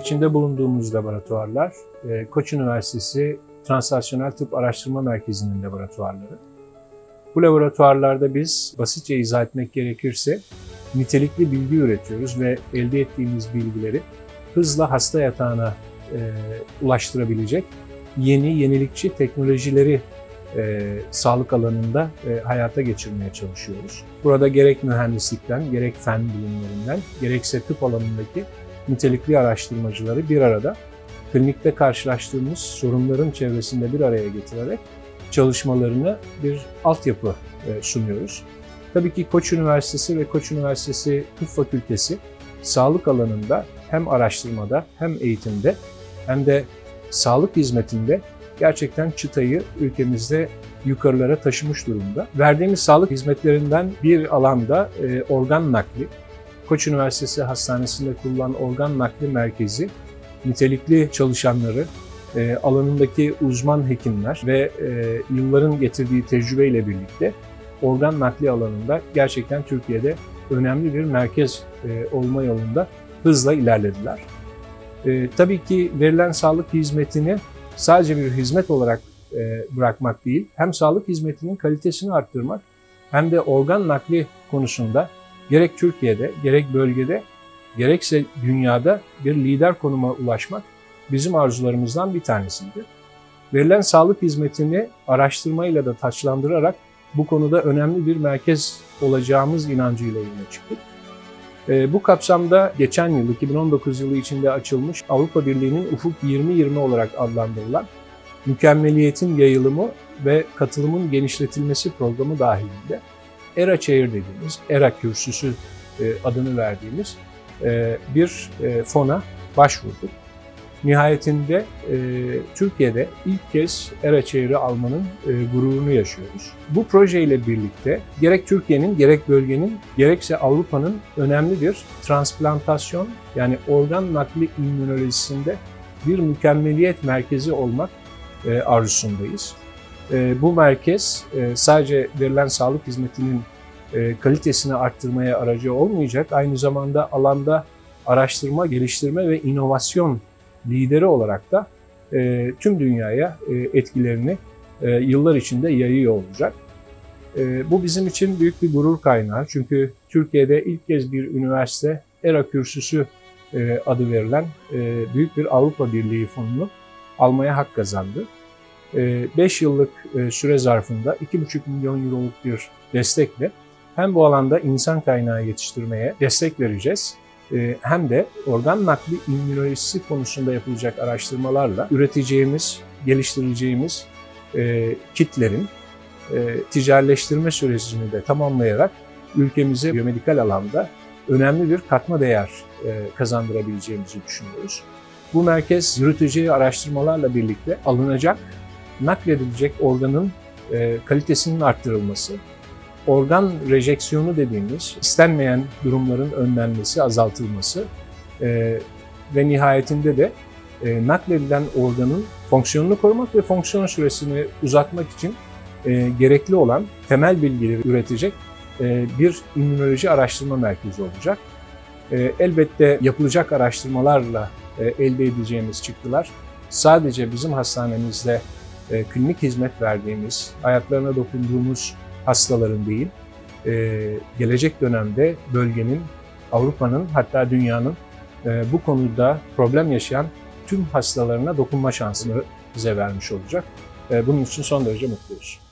İçinde bulunduğumuz laboratuvarlar, e, Koç Üniversitesi Translasyonel Tıp Araştırma Merkezi'nin laboratuvarları. Bu laboratuvarlarda biz basitçe izah etmek gerekirse nitelikli bilgi üretiyoruz ve elde ettiğimiz bilgileri hızla hasta yatağına e, ulaştırabilecek yeni, yenilikçi teknolojileri e, sağlık alanında e, hayata geçirmeye çalışıyoruz. Burada gerek mühendislikten, gerek fen bilimlerinden, gerekse tıp alanındaki nitelikli araştırmacıları bir arada klinikte karşılaştığımız sorunların çevresinde bir araya getirerek çalışmalarını bir altyapı e, sunuyoruz. Tabii ki Koç Üniversitesi ve Koç Üniversitesi Tıp Fakültesi sağlık alanında hem araştırmada hem eğitimde hem de sağlık hizmetinde gerçekten çıtayı ülkemizde yukarılara taşımış durumda. Verdiğimiz sağlık hizmetlerinden bir alanda e, organ nakli. Koç Üniversitesi Hastanesi'nde kurulan organ nakli merkezi nitelikli çalışanları, e, alanındaki uzman hekimler ve e, yılların getirdiği tecrübeyle birlikte organ nakli alanında gerçekten Türkiye'de önemli bir merkez e, olma yolunda hızla ilerlediler. Tabii ki verilen sağlık hizmetini sadece bir hizmet olarak bırakmak değil, hem sağlık hizmetinin kalitesini arttırmak hem de organ nakli konusunda gerek Türkiye'de gerek bölgede gerekse dünyada bir lider konuma ulaşmak bizim arzularımızdan bir tanesiydi. Verilen sağlık hizmetini araştırmayla da taçlandırarak bu konuda önemli bir merkez olacağımız inancıyla yola çıktık. E, bu kapsamda geçen yıl 2019 yılı içinde açılmış Avrupa Birliği'nin Ufuk 2020 olarak adlandırılan mükemmeliyetin yayılımı ve katılımın genişletilmesi programı dahilinde ERA Chair dediğimiz, ERA kürsüsü e, adını verdiğimiz e, bir e, fona başvurduk. Nihayetinde Türkiye'de ilk kez ERA Chair'i almanın gururunu yaşıyoruz. Bu projeyle birlikte gerek Türkiye'nin gerek bölgenin gerekse Avrupa'nın önemli bir transplantasyon yani organ nakli immünolojisinde bir mükemmeliyet merkezi olmak e, arzusundayız. E, bu merkez e, sadece verilen sağlık hizmetinin e, kalitesini arttırmaya aracı olmayacak, aynı zamanda alanda araştırma, geliştirme ve inovasyon lideri olarak da e, tüm dünyaya etkilerini yıllar içinde yayıyor olacak. Bu bizim için büyük bir gurur kaynağı çünkü Türkiye'de ilk kez bir üniversite ERA kürsüsü adı verilen büyük bir Avrupa Birliği fonunu almaya hak kazandı. 5 yıllık e, süre zarfında 2,5 milyon euroluk bir destekle hem bu alanda insan kaynağı yetiştirmeye destek vereceğiz e, hem de organ nakli immünolojisi konusunda yapılacak araştırmalarla üreteceğimiz, geliştireceğimiz e, kitlerin ticaretleştirme sürecini de tamamlayarak ülkemize biyomedikal alanda önemli bir katma değer kazandırabileceğimizi düşünüyoruz. Bu merkez yürüteceği araştırmalarla birlikte alınacak nakledilecek organın e, kalitesinin arttırılması, organ rejeksiyonu dediğimiz istenmeyen durumların önlenmesi, azaltılması e, ve nihayetinde de e, nakledilen organın fonksiyonunu korumak ve fonksiyon süresini uzatmak için e, gerekli olan temel bilgileri üretecek e, bir immünoloji araştırma merkezi olacak. E, elbette yapılacak araştırmalarla e, elde edeceğimiz çıktılar sadece bizim hastanemizde e, klinik hizmet verdiğimiz, hayatlarına dokunduğumuz hastaların değil, e, gelecek dönemde bölgenin, Avrupa'nın hatta dünyanın e, bu konuda problem yaşayan tüm hastalarına dokunma şansını bize vermiş olacak. E, bunun için son derece mutluyuz.